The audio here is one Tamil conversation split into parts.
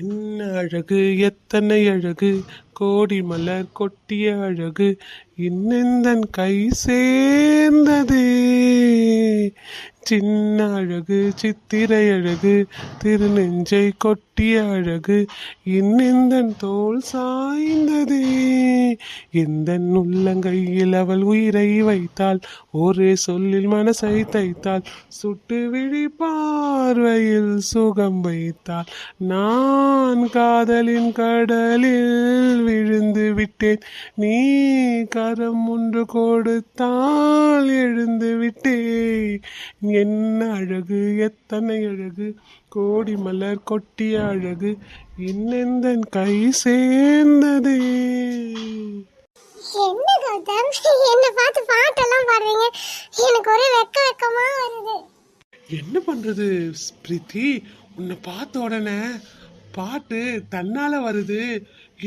என்ன அழகு எத்தனை அழகு? கோடி மலர் கொட்டிய அழகு. இன்னெந்தன் கை சேர்ந்ததே. சின்ன அழகு சித்திரை அழகு. திருநெஞ்சை கொட்டிய அழகு. இன்னெந்தன் தோல் சாய்ந்ததே. எந்த உள்ளங்கையில் அவள் உயிரை வைத்தாள். ஒரே சொல்லில் மனசை தைத்தாள். சுட்டு விழி பார்வையில் சுகம் வைத்தாள். நான் காதலின் கடலில் விழுந்து விட்டேன். நீ கரம் ஒன்று கொடுத்தால் எழுந்து விட்டே என்ன அழகு எத்தனை அழகு. கோடி மலர் கொட்டிய அழகு. இன்னெந்தன் கை சேர்ந்ததே. என்ன கௌதம் என்ன பார்த்து பாட்டெல்லாம் பாடுறீங்க? எனக்கு ஒரே வெக்க வெக்கமா வருது. என்ன பண்றது பிரீத்தி உன்னை பார்த்த உடனே பாட்டு தன்னால வருது.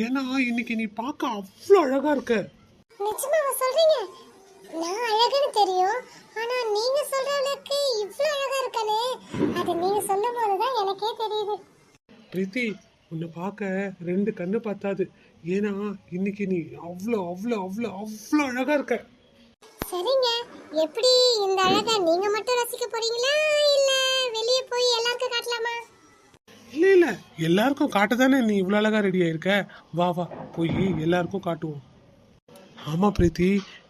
ஏன்னா இன்னைக்கு நீ பார்க்க அவ்வளோ அழகா இருக்க. நிஜமாவா சொல்றீங்க? நான் அழகுன்னு தெரியும். ஆனா நீங்க சொல்ற அளவுக்கு இவ்ளோ அழகா இருக்கானே. அது நீங்க சொல்லும் போதுதான் எனக்கே தெரியுது. பிரீத்தி உன்னை பார்க்க ரெண்டு கண்ணு பார்த்தாது. ஏன்னா இன்னைக்கு நீ அவ்வளோ அவ்வளோ அவ்வளோ அவ்வளோ அழகா இருக்க. சரிங்க. எப்படி இந்த அழகை நீங்க மட்டும் ரசிக்க போறீங்களா? இல்ல வெளியே போய் எல்லாருக்கும் காட்டலாமா? இல்லை இல்லை. எல்லாருக்கும் காட்டதானே நீ இவ்வளோ அழகா ரெடி ஆயிருக்க? வா வா போய் எல்லாருக்கும் காட்டுவோம். ஆமாம் பிரீத்தி.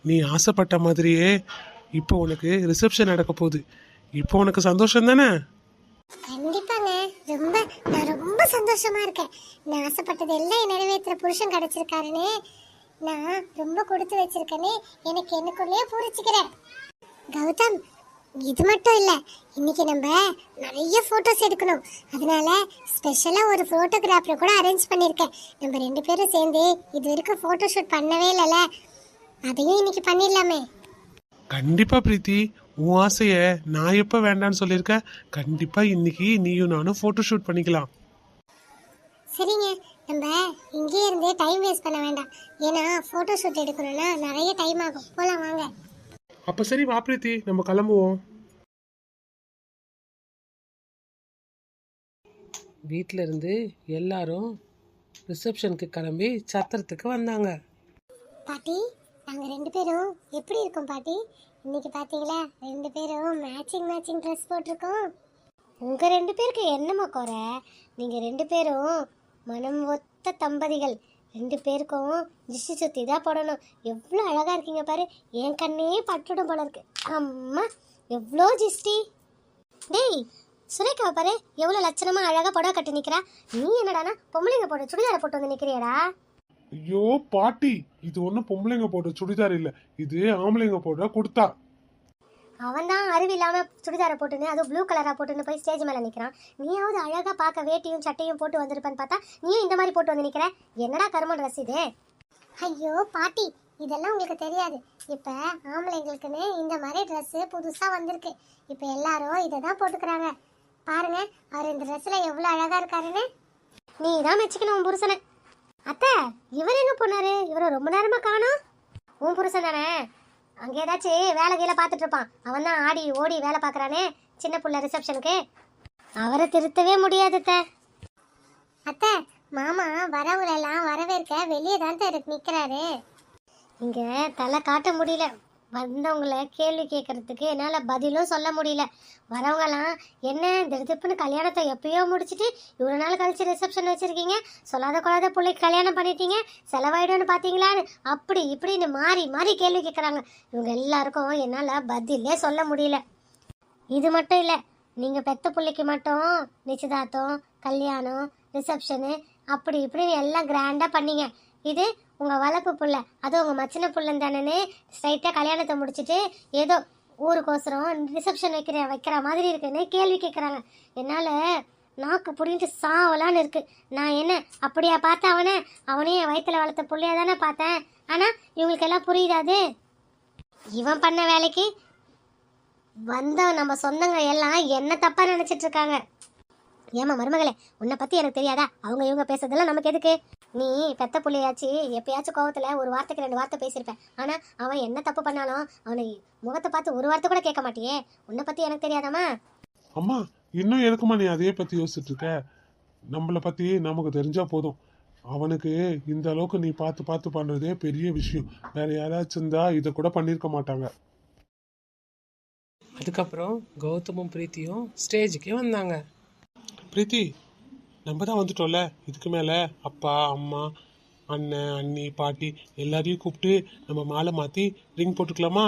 நீ ஆசைப்பட்ட மாதிரியே இப்போ உனக்கு ரிசப்ஷன் நடக்க போகுது. இப்போ உனக்கு சந்தோஷம் தானே கண்டிப்பாங்க ரொம்ப நான் ரொம்ப சந்தோஷமா இருக்கேன் நான் ஆசைப்பட்டது எல்லாம் நிறைவேற்றுற புருஷன் கிடைச்சிருக்காருன்னு நான் ரொம்ப கொடுத்து வச்சிருக்கேன்னு எனக்கு எனக்குள்ளேயே பூரிச்சுக்கிறேன். கௌதம் இது மட்டும் இல்லை இன்னைக்கு நம்ம நிறைய ஃபோட்டோஸ் எடுக்கணும். அதனால ஸ்பெஷலாக ஒரு ஃபோட்டோகிராஃபரை கூட அரேஞ்ச் பண்ணியிருக்கேன் நம்ம ரெண்டு பேரும் சேர்ந்து இது வரைக்கும் ஃபோட்டோ ஷூட் பண்ணவே இல்லைல்ல அதையும் இன்னைக்கு பண்ணிடலாமே. கண்டிப்பா பிரீத்தி உன் ஆசைய நான் எப்போ வேண்டான்னு சொல்லியிருக்கேன். கண்டிப்பா இன்னைக்கு நீயும் நானும் ஃபோட்டோ ஷூட் பண்ணிக்கலாம். சரிங்க. நம்ம இங்கேயே இருந்து டைம் வேஸ்ட் பண்ண வேண்டாம். ஏன்னா ஃபோட்டோ ஷூட் எடுக்கணும்னா நிறைய டைம் ஆகும். போகலாம் வாங்க. அப்போ சரி வா பிரீத்தி. நம்ம கிளம்புவோம். வீட்டில் இருந்து எல்லாரும் ரிசப்ஷனுக்கு கிளம்பி சத்திரத்துக்கு வந்தாங்க. பாட்டி நாங்கள் ரெண்டு பேரும் எப்படி இருக்கோம் பாட்டி? இன்னைக்கு பார்த்தீங்களா ரெண்டு பேரும் மேட்சிங் மேட்சிங் ட்ரெஸ் போட்டிருக்கோம். உங்கள் ரெண்டு பேருக்கு என்னம்மா குறை? நீங்கள் ரெண்டு பேரும் மனம் ஒத்த தம்பதிகள். ரெண்டு பேருக்கும் திஷ்டி சுத்தி தான் போடணும். எவ்வளோ அழகாக இருக்கீங்க பாரு. என் கண்ணே பட்டுடும் போல இருக்கு. அம்மா எவ்வளோ ஜிஸ்டி டேய் சுரேக்கா பாரு. எவ்வளோ லட்சணமா அழகாக புடவை கட்டி நிற்கிறா நீ என்னடானா பொம்பளைங்க போட சுடிதாரை போட்டு வந்து நிற்கிறியடா ஐயோ பாட்டி இது ஒன்றும் பொம்பளைங்க போட்ட சுடிதார் இல்லை. இது ஆம்பளைங்க போடுற குடுத்தா. அவன் தான் அறிவு இல்லாம சுடிதாரை போட்டுன்னு அதுவும் ப்ளூ கலரா போட்டுன்னு போய் ஸ்டேஜ் மேல நிக்கிறான். நீயாவது அழகா பார்க்க வேட்டியும் சட்டையும் போட்டு வந்திருப்பேன்னு பார்த்தா நீயும் இந்த மாதிரி போட்டு வந்து நிக்கிற? என்னடா கருமன் ட்ரெஸ் இது? ஐயோ பாட்டி இதெல்லாம் உங்களுக்கு தெரியாது. இப்ப ஆம்பளைங்களுக்குன்னு இந்த மாதிரி Dress புதுசா வந்திருக்கு. இப்ப எல்லாரும் இதை தான் போட்டுக்கிறாங்க. பாருங்க அவர் இந்த ட்ரெஸ்ல எவ்வளவு அழகா இருக்காருன்னு. நீ தான் மெச்சிக்கணும் உன் புருஷனை. அத்தை இவர் எங்க போனாரு? இவரை ரொம்ப நேரமா காணும். உன் புருஷன் தானே? அங்கே ஏதாச்சும் வேலை கீழே பார்த்துட்டு இருப்பான். அவன் தான் ஆடி ஓடி வேலை பார்க்குறானே சின்ன பிள்ளை ரிசப்ஷனுக்கு அவரை திருத்தவே முடியாது அத்தை. அத்தை மாமா வரவுலெல்லாம் வரவேற்க வெளியே தான் நிற்கிறாரு இங்கே தலை காட்ட முடியல. வந்தவங்களை கேள்வி கேட்கறதுக்கு என்னால் பதிலும் சொல்ல முடியல. வரவங்களாம் என்ன திடுதிப்புன்னு கல்யாணத்தை எப்பயோ முடிச்சுட்டு இவ்வளோ நாள் கழிச்சு ரிசப்ஷன் வச்சுருக்கீங்க? சொல்லாத கொள்ளாத பிள்ளைக்கு கல்யாணம் பண்ணிட்டீங்க? செலவாயிடும்னு பார்த்தீங்களான்னு அப்படி இப்படின்னு மாறி மாறி கேள்வி கேட்குறாங்க இவங்க எல்லாருக்கும் என்னால் பதிலே சொல்ல முடியல. இது மட்டும் இல்லை நீங்கள் பெத்த பிள்ளைக்கு மட்டும் நிச்சயதார்த்தம் கல்யாணம் ரிசப்ஷனு அப்படி இப்படின்னு எல்லாம் கிராண்டாக பண்ணீங்க. இது உங்கள் வளர்ப்பு புள்ள. அதுவும் உங்கள் மச்சின புள்ளன் தானேன்னு ஸ்ட்ரைட்டாக கல்யாணத்தை முடிச்சிட்டு ஏதோ ஊருக்கோசரம் ரிசப்ஷன் வைக்கிற வைக்கிற மாதிரி இருக்குன்னு கேள்வி கேட்குறாங்க என்னால் நாக்கு பிடிங்கிட்டு சாவலான்னு இருக்குது நான் என்ன அப்படியா பார்த்தேன் அவனை? அவனையும் என் வயிற்றில் வளர்த்த பிள்ளையா தானே பார்த்தேன். ஆனால் இவங்களுக்கெல்லாம் புரியுதாது இவன் பண்ண வேலைக்கு வந்த நம்ம சொந்தங்க எல்லாம் என்ன தப்பாக நினச்சிட்ருக்காங்க ஏமா மருமகளே உன்னை பத்தி எனக்கு தெரியாதா? அவங்க இவங்க பேசுறதெல்லாம் நமக்கு எதுக்கு? நீ பெத்த புள்ளையாச்சு எப்பயாச்சும் கோவத்துல ஒரு வார்த்தைக்கு ரெண்டு வார்த்தை பேசியிருப்பேன். ஆனா அவன் என்ன தப்பு பண்ணாலும் அவனை முகத்தை பார்த்து ஒரு வார்த்தை கூட கேட்க மாட்டியே. உன்னை பத்தி எனக்கு தெரியாதாமா அம்மா இன்னும் எதுக்குமா நீ அதே பத்தி யோசிச்சுட்டு இருக்க நம்மளை பற்றி நமக்கு தெரிஞ்சா போதும். அவனுக்கு இந்த அளவுக்கு நீ பார்த்து பார்த்து பண்ணுறதே பெரிய விஷயம். வேற யாராச்சும் இருந்தா இதை கூட பண்ணியிருக்க மாட்டாங்க. அதுக்கப்புறம் கௌதமும் பிரீத்தியும் ஸ்டேஜுக்கே வந்தாங்க. பிரீத்தி நம்ம தான் வந்துட்டோம்ல. இதுக்கு மேலே அப்பா அம்மா அண்ணன் அண்ணி பாட்டி எல்லாரையும் கூப்பிட்டு நம்ம மாலை மாற்றி ரிங் போட்டுக்கலாமா?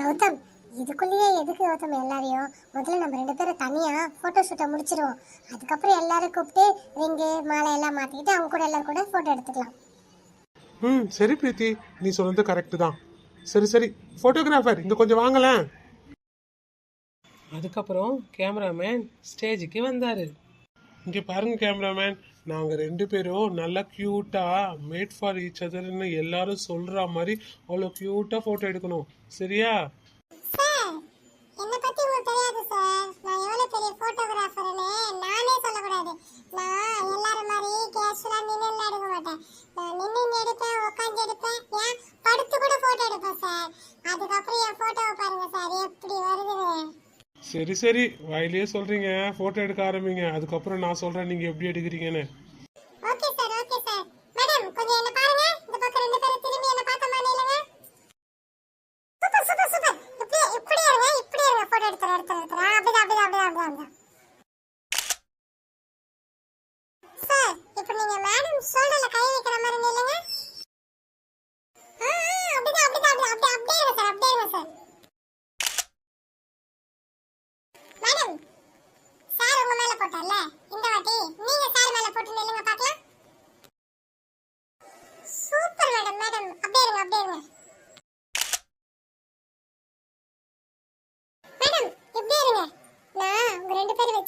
கௌதம் இதுக்குள்ளேயே எதுக்கு கௌதம் எல்லாரையும்? முதல்ல நம்ம ரெண்டு பேரும் தனியா போட்டோ ஷூட்டை முடிச்சிருவோம். அதுக்கப்புறம் எல்லாரும் கூப்பிட்டு ரிங்கு மாலை எல்லாம் மாத்திக்கிட்டு அவங்க கூட எல்லாரும் கூட போட்டோ எடுத்துக்கலாம். ம் சரி பிரீத்தி. நீ சொன்னது கரெக்டு தான். சரி சரி. ஃபோட்டோகிராஃபர் இங்கே கொஞ்சம் வாங்களேன். அதுக்கப்புறம் கேமராமேன் ஸ்டேஜுக்கு வந்தார். இங்கே பாருங்க கேமராமேன். நாங்கள் ரெண்டு பேரும் நல்லா க்யூட்டாக மேட் ஃபார் ஈச் அதர்னு எல்லாரும் சொல்கிற மாதிரி அவ்வளோ க்யூட்டாக ஃபோட்டோ எடுக்கணும். சரியா சார் என்ன பத்தி உங்களுக்கு தெரியாது சார் நான் எவ்வளவு பெரிய போட்டோகிராஃபர்னு நானே சொல்லக்கூடாது நான் எல்லாரும் மாதிரி கேஷுவலா நின்று எடுக்க மாட்டேன் நான் நின்று எடுப்பேன் உட்காந்து எடுப்பேன் ஏன் படுத்து கூட போட்டோ எடுப்பேன் சார் அதுக்கப்புறம் என் போட்டோவை பாருங்க சார் எப்படி வருது சரி சரி. வாயிலேயே சொல்றீங்க. போட்டோ எடுக்க ஆரம்பிங்க. அதுக்கப்புறம் நான் சொல்றேன் நீங்க எப்படி எடுக்கிறீங்கன்னு. ஓகே சார்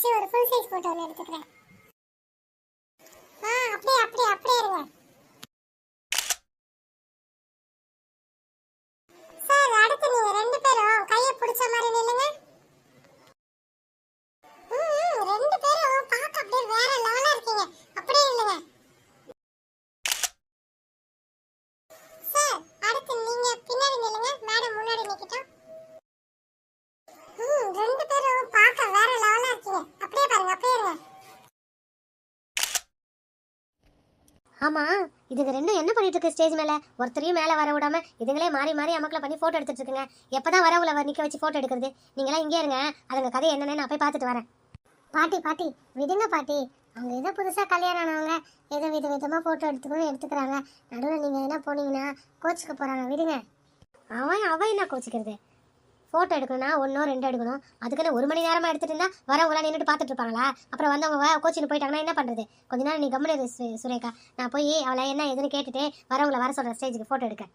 வச்சு ஒரு ஃபுல் சைஸ் ஃபோட்டோ ஒன்று எடுத்துக்கிறேன். ஆமா இதுங்க ரெண்டும் என்ன பண்ணிட்டு இருக்கு ஸ்டேஜ் மேல? ஒருத்தரையும் மேல வர விடாம இதுங்களே மாறி மாறி அமக்கல பண்ணி போட்டோ எடுத்துட்டு இருக்குங்க. எப்பதான் வரவுல நிக்க வச்சு போட்டோ எடுக்கிறது? நீங்களாம் இங்கே இருங்க. அதுங்க கதை என்னன்னு நான் போய் பார்த்துட்டு வரேன். பாட்டி பாட்டி விடுங்க பாட்டி. அவங்க ஏதோ புதுசாக கல்யாணம் ஆனவங்க. ஏதோ வித விதமாக ஃபோட்டோ எடுத்துக்கணும் எடுத்துக்கிறாங்க. நடுவில் நீங்கள் என்ன போனீங்கன்னா கோச்சுக்க போகிறாங்க விடுங்க. அவன் அவன் என்ன கோச்சிக்கிறது? ஃபோட்டோ எடுக்கணும்னா ஒன்றோ ரெண்டு எடுக்கணும். அதுக்குன்னு ஒரு மணி நேரமாக எடுத்துகிட்டு இருந்தால் வரவங்களாம் நின்றுட்டு பார்த்துட்டு இருப்பாங்களா? அப்புறம் வந்தவங்க கோச்சின்னு போயிட்டாங்கன்னா என்ன பண்ணுறது கொஞ்ச நேரம் நீ கம்முனு சுரேகா. நான் போய் அவளை என்ன ஏதுன்னு கேட்டுட்டு வரவங்களை வர சொல்கிற ஸ்டேஜுக்கு ஃபோட்டோ எடுக்க.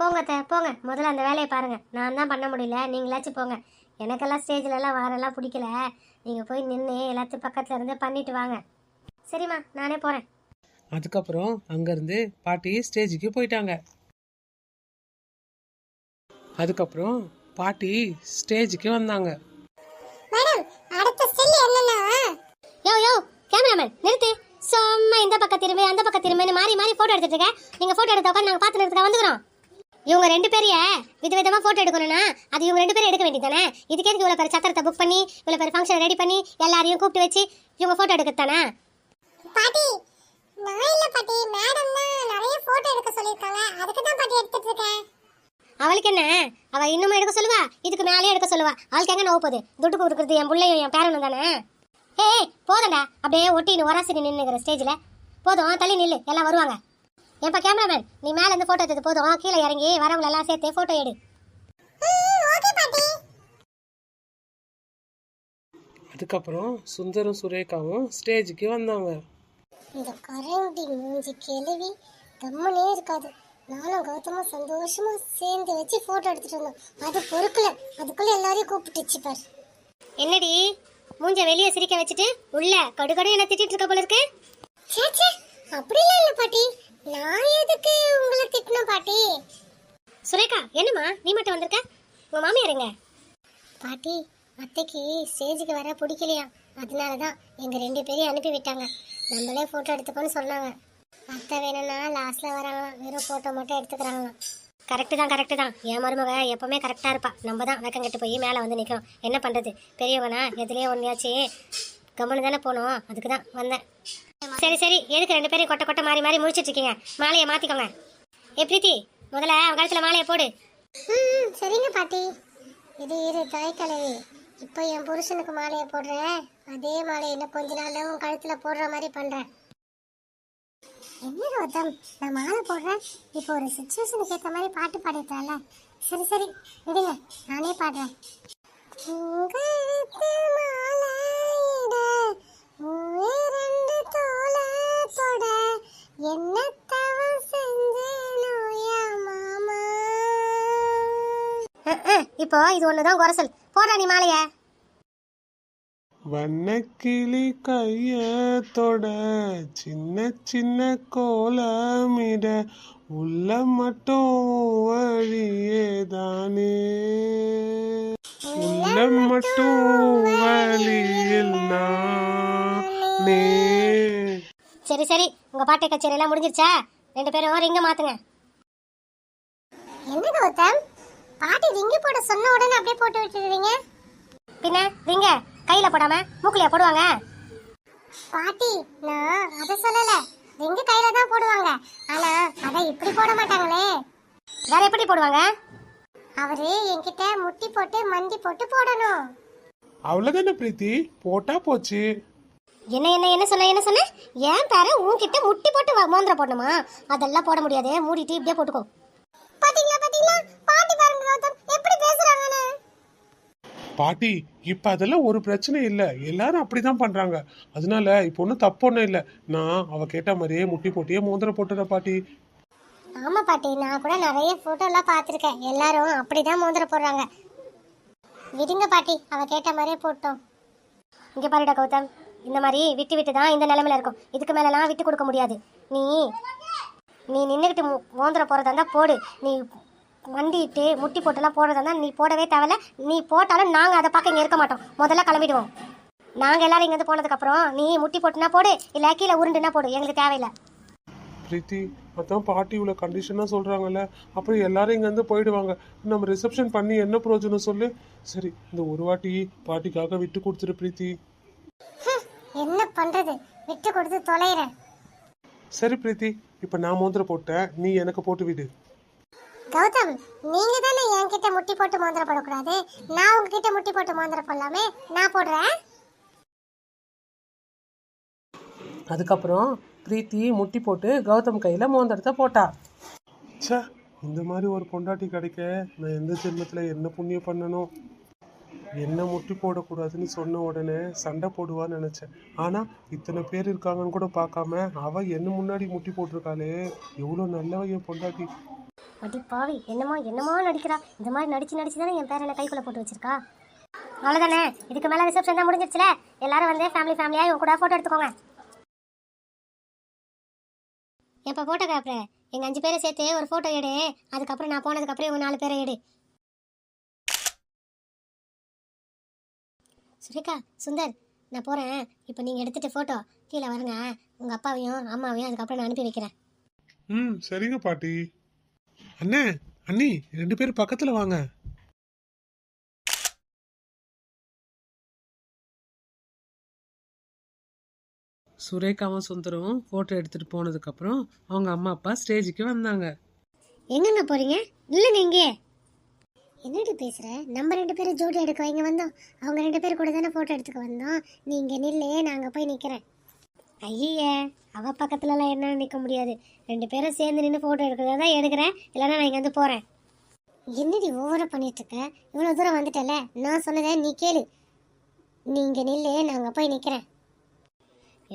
போங்க அத்தை போங்க. முதல்ல அந்த வேலையை பாருங்கள் நான் தான் பண்ண முடியல. நீங்களாச்சும் போங்க. எனக்கெல்லாம் ஸ்டேஜ்லலாம் வரலாம் பிடிக்கல. நீங்கள் போய் நின்று எல்லாத்தையும் பக்கத்தில் இருந்து பண்ணிட்டு வாங்க. சரிம்மா நானே போகிறேன் அதுக்கப்புறம் அங்கேருந்து பாட்டி ஸ்டேஜுக்கு போயிட்டாங்க. அதுக்கப்புறம் பாட்டி ஸ்டேஜுக்கு வந்தாங்க. மேடம் அடுத்த ஸ்டில் என்னன்னா? யோ யோ கேமராமேன் நிறுத்து. சும்மா இந்த பக்கம் திரும்பி அந்த பக்கம் திரும்பி மாறி மாறி போட்டோ எடுத்துட்டு இருக்க. நீங்க போட்டோ எடுத்த உட்காந்து நாங்க பார்த்து எடுத்துக்க வந்துக்கிறோம். இவங்க ரெண்டு பேரைய விதவிதமா போட்டோ எடுக்கணும்னா அது இவங்க ரெண்டு பேரும் எடுக்க வேண்டியதானே இதுக்கு இவ்வளவு பேர் சத்திரத்தை புக் பண்ணி இவ்வளவு பேர் ஃபங்க்ஷன் ரெடி பண்ணி எல்லாரையும் கூப்பிட்டு வச்சு இவங்க போட்டோ எடுக்கத்தானே பாட்டி நான் இல்ல பாட்டி. மேடம் தான் நிறைய போட்டோ எடுக்க சொல்லிருக்காங்க அதுக்கு தான் பாட்டி எடுத்துட்டு இருக்கேன். அவளுக்கு என்ன? அவ இன்னும் எடுக்க சொல்லுவா? இதுக்கு மேலேயே எடுக்க சொல்லுவா. அவளுக்கு எங்க நோவு போகுது? துட்டு கொடுக்குறது என் பிள்ளையும் என் பேரனும் தானே? ஏய் போதண்டா அப்படியே ஒட்டின்னு ஒராசினி நின்னுங்கிற ஸ்டேஜில் போதும் தள்ளி நில்லு. எல்லாம் வருவாங்க. ஏன்பா கேமராமேன் நீ மேல இருந்து போட்டோ எடுத்தது போதும். கீழே இறங்கி வரவங்களை எல்லாம் சேர்த்து போட்டோ எடு. ஓகே பாட்டி. அதுக்கப்புறம் சுந்தரும் சுரேகாவும் ஸ்டேஜுக்கு வந்தாங்க. இந்த கரண்டி மூஞ்சி கிளவி கம்முனே இருக்காது. நானும் கௌதமும் சந்தோஷமா சேர்ந்து வச்சு போட்டோ எடுத்துட்டு வந்தோம். அது பொறுக்கல. அதுக்குள்ள எல்லாரையும் கூப்பிட்டுச்சு பாரு. என்னடி? மூஞ்ச வெளியே சிரிக்க வச்சுட்டு உள்ள கடுகடு என்ன திட்டிட்டு இருக்க போல இருக்கு? சேச்சே அப்படிலாம் இல்ல பாட்டி. நான் எதுக்கு உங்களை திட்டணும் பாட்டி? சுரேகா என்னம்மா? நீ மட்டும் வந்திருக்க? உங்க மாமியார் எங்க? பாட்டி அத்தைக்கு ஸ்டேஜுக்கு வர பிடிக்கலையா? அதனால தான் எங்கள் ரெண்டு பேரையும் அனுப்பி விட்டாங்க. நம்மளே ஃபோட்டோ எடுத்துக்கோன்னு சொன்னாங்க. அத்தை வேணும்னா லாஸ்ட்டில் வராங்களாம். வெறும் ஃபோட்டோ மட்டும் எடுத்துக்கிறாங்களாம். கரெக்டு தான் கரெக்டு தான். என் மருமக எப்பவுமே கரெக்டாக இருப்பா. நம்ம தான் வெக்கம் கெட்டு போய் மேலே வந்து நிற்கிறோம் என்ன பண்ணுறது பெரியவனா எதுலேயே ஒன்றையாச்சு கம்முன்னு தானே போனோம். அதுக்கு தான் வந்தேன். சரி சரி. எதுக்கு ரெண்டு பேரும் கொட்டை கொட்டை மாறி மாறி முடிச்சிட்டு இருக்கீங்க? மாலையை மாற்றிக்கோங்க ஏ பிரீத்தி முதல்ல அவன் கழுத்தில் மாலையை போடு. ம் சரிங்க பாட்டி. இது இரு தாய்க்கலவி இப்போ என் புருஷனுக்கு மாலையை போடுறேன். அதே மாலையை இன்னும் கொஞ்ச நாள் உன் கழுத்தில் போடுற மாதிரி பண்ணுறேன் என்ன ரோத்தம் நான் மாலை போடுறேன். இப்போ ஒரு சுச்சுவேஷனுக்கு ஏற்ற மாதிரி பாட்டு பாடிட்டேன்ல சரி சரி விடுங்க நானே பாடுறேன். உங்களுக்கு மாலையிட உயிரெண்டு என்ன மாமா? இப்போ இது ஒன்று தான் குரசல் போடுறா நீ மாலையை. வண்ணக்கிளி கைய தொட சின்ன சின்ன கோலமிட உள்ள மட்டும் வழியேதானே உள்ள மட்டும் வழியில் நானே. சரி சரி. உங்க பாட்டு கச்சேரி எல்லாம் முடிஞ்சிருச்சா? ரெண்டு பேரும் ரிங்க மாத்துங்க. என்ன கௌதம்? பாட்டி ரிங்கு போட சொன்ன உடனே அப்படியே போட்டு விட்டுடுறீங்க பின்ன ரிங்க. கையில போடாம மூக்குலயா போடுவாங்க? பாட்டி நான் அத சொல்லல. ரிங்கு கையில தான் போடுவாங்க. ஆனா அத இப்படி போட மாட்டாங்களே. வேற எப்படி போடுவாங்க? அவரு என்கிட்ட முட்டி போட்டு மண்டி போட்டு போடணும். அவ்வளவுதானே பிரீத்தி? போட்டா போச்சு. என்ன என்ன என்ன சொன்ன என்ன சொன்ன? ஏன் பேர உன்கிட்ட முட்டி போட்டு வா- மோந்திர போடணுமா? அதெல்லாம் போட முடியாது. மூடிட்டு இப்படியே போட்டுக்கோ. பாட்டி இப்ப அதெல்லாம் ஒரு பிரச்சனை இல்லை. எல்லாரும் அப்படிதான் பண்றாங்க. அதனால இப்ப ஒன்றும் தப்பு ஒன்றும் இல்ல. நான் அவ கேட்ட மாதிரியே முட்டி போட்டியே மோதிரம் போட்டுற பாட்டி. ஆமா பாட்டி நான் கூட நிறைய போட்டோ எல்லாம் பார்த்துருக்கேன். எல்லாரும் அப்படிதான் மோந்திர போடுறாங்க. விடுங்க பாட்டி அவ கேட்ட மாதிரியே போட்டோம். இங்க பாருடா கௌதம். இந்த மாதிரி விட்டு விட்டு தான் இந்த நிலைமையில இருக்கும். இதுக்கு மேலலாம் விட்டு கொடுக்க முடியாது. நீ நீ நின்றுக்கிட்டு மோந்திர போறதா இருந்தா போடு. நீ மண்டிட்டு முட்டி போட்டுலாம் போடுறதா நீ போடவே தேவையில்ல. நீ போட்டாலும் நாங்க அதை பார்க்க இங்க இருக்க மாட்டோம். முதல்ல கிளம்பிடுவோம். நாங்க எல்லாரும் இங்க இருந்து போனதுக்கு அப்புறம் நீ முட்டி போட்டுனா போடு இல்ல கீழே உருண்டுனா போடு எங்களுக்கு தேவையில்லை. பிரீத்தி அதான் பாட்டி இவ்வளோ கண்டிஷனாக சொல்கிறாங்கல்ல அப்புறம் எல்லாரும் இங்கேருந்து போயிடுவாங்க. நம்ம ரிசப்ஷன் பண்ணி என்ன பிரயோஜனம் சொல்லு? சரி இந்த ஒரு வாட்டி பாட்டிக்காக விட்டு கொடுத்துரு பிரீத்தி. என்ன பண்றது? விட்டு கொடுத்து தொலைறேன். சரி பிரீத்தி இப்போ நான் மோந்திரம் போட்டேன். நீ எனக்கு போட்டு விடு. கௌதம் நீங்க தானே என்கிட்ட முட்டி போட்டு மோந்திர போடக்கூடாது நான் உங்ககிட்ட முட்டி போட்டு மோந்திர போடலாமே நான் போடுறேன். அதுக்கப்புறம் பிரீத்தி முட்டி போட்டு கௌதம் கையில் மோந்திரத்தை போட்டா. ச்சே இந்த மாதிரி ஒரு பொண்டாட்டி கிடைக்க நான் எந்த ஜென்மத்தில் என்ன புண்ணியம் பண்ணணும்? என்ன முட்டி போடக்கூடாதுன்னு சொன்ன உடனே சண்டை போடுவான்னு நினச்சேன். ஆனால் இத்தனை பேர் இருக்காங்கன்னு கூட பார்க்காம அவ என்ன முன்னாடி முட்டி போட்டிருக்காளே? எவ்வளோ நல்லவ என் பொண்டாட்டி. அடி பாவி என்னமோ என்னமோ நடிக்கிறா? இந்த மாதிரி நடிச்சு நடிச்சு தானே என் பேரனை கைக்குள்ள போட்டு வச்சிருக்கா? அவ்வளோதானே இதுக்கு மேலே ரிசப்ஷன் தான் முடிஞ்சிருச்சுல? எல்லாரும் வந்து ஃபேமிலி ஃபேமிலியாக இவங்க கூட ஃபோட்டோ எடுத்துக்கோங்க. எப்போ ஃபோட்டோகிராஃபர் எங்கள் அஞ்சு பேரை சேர்த்து ஒரு ஃபோட்டோ எடு. அதுக்கப்புறம் நான் போனதுக்கப்புறம் இவங்க நாலு பேரை எடு. சுரேகா சுந்தர் நான் போகிறேன் இப்போ நீங்கள் எடுத்துகிட்டு ஃபோட்டோ கீழே வருங்க. உங்கள் அப்பாவையும் அம்மாவையும் அதுக்கப்புறம் நான் அனுப்பி வைக்கிறேன். ம் சரிங்க பாட்டி. அண்ணே அண்ணி ரெண்டு பேரும் பக்கத்துல வாங்க. சுரேகாவும் சுந்தரும் ஃபோட்டோ எடுத்துகிட்டு போனதுக்கப்புறம் அவங்க அம்மா அப்பா ஸ்டேஜுக்கு வந்தாங்க. எங்கங்க போறீங்க? இல்லைங்க இங்கே. என்னடி பேசுற? நம்ம ரெண்டு பேரும் ஜோடி எடுக்க வைங்க வந்தோம். அவங்க ரெண்டு பேரும் கூட தானே போட்டோ எடுத்துக்க வந்தோம். நீங்க நில்லு நான் அங்க போய் நிக்கிறேன். ஐயே அவ பக்கத்துலலாம் என்ன நிற்க முடியாது. ரெண்டு பேரும் சேர்ந்து நின்று ஃபோட்டோ எடுக்கிறதா தான் எடுக்கிறேன். இல்லைன்னா நான் இங்கேருந்து போகிறேன் என்னடி ஓவராக பண்ணிட்டு இருக்க? இவ்வளோ தூரம் வந்துட்டல நான் சொன்னதை நீ கேளு. நீங்க நில்லு நாங்கள் போய் நிற்கிறேன்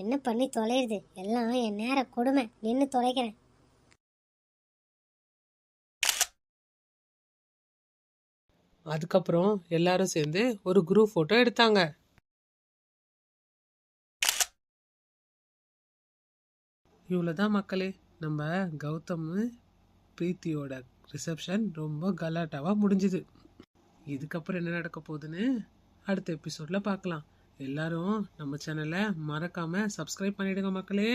என்ன பண்ணி தொலையுது எல்லாம் என் நேர கொடுமை. நின்று தொலைக்கிறேன். அதுக்கப்புறம் எல்லாரும் சேர்ந்து ஒரு குரூப் ஃபோட்டோ எடுத்தாங்க. இவ்வளோ தான் மக்களே. நம்ம கௌதம் பிரீத்தியோட ரிசப்ஷன் ரொம்ப கலாட்டாவாக முடிஞ்சுது. இதுக்கப்புறம் என்ன நடக்க போகுதுன்னு அடுத்த எபிசோடில் பார்க்கலாம். எல்லாரும் நம்ம சேனலை மறக்காமல் சப்ஸ்கிரைப் பண்ணிவிடுங்க மக்களே.